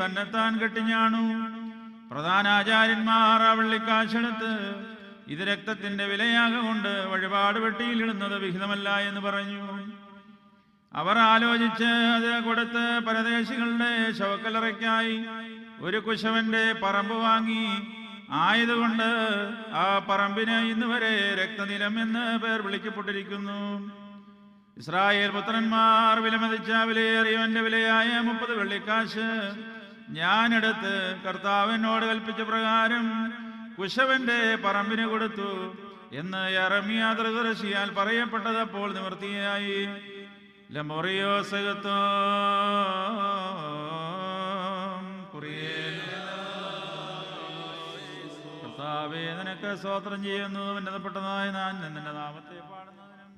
തന്നെത്താൻ കെട്ടിഞ്ഞാണു. പ്രധാനാചാര്യന്മാർ ആ വെള്ളിക്കാശെടുത്ത് ഇത് രക്തത്തിന്റെ വിലയാകൊണ്ട് വഴിപാട് വെട്ടിയിലിടുന്നത് വിഹിതമല്ല എന്ന് പറഞ്ഞു. അവർ ആലോചിച്ച് അത് കൊടുത്ത് പരദേശികളുടെ ശവക്കലറയ്ക്കായി ഒരു കുശവന്റെ പറമ്പ് വാങ്ങി. ആയതുകൊണ്ട് ആ പറമ്പിന് ഇന്ന് വരെ രക്തനിലം എന്ന് പേർ വിളിക്കപ്പെട്ടിരിക്കുന്നു. ഇസ്രായേൽ പുത്രന്മാർ വിലമതിച്ച വിലയേറിയവന്റെ വിലയായ മുപ്പത് വെള്ളിക്കാശ് ഞാനെടുത്ത് കർത്താവിനോട് കൽപ്പിച്ച പ്രകാരം കുശവന്റെ പറമ്പിന് കൊടുത്തു എന്ന് യറമിയ ദൃദർശിയാൽ പറയപ്പെട്ടത് നിവൃത്തിയായി. ലമോറിയോ സഹത്തോ നിനക്ക് സ്വോത്രം ചെയ്യുന്നു. ഉന്നതപ്പെട്ടതായി ഞാൻ നിന്റെ നാമത്തെ പാടുന്നതിനും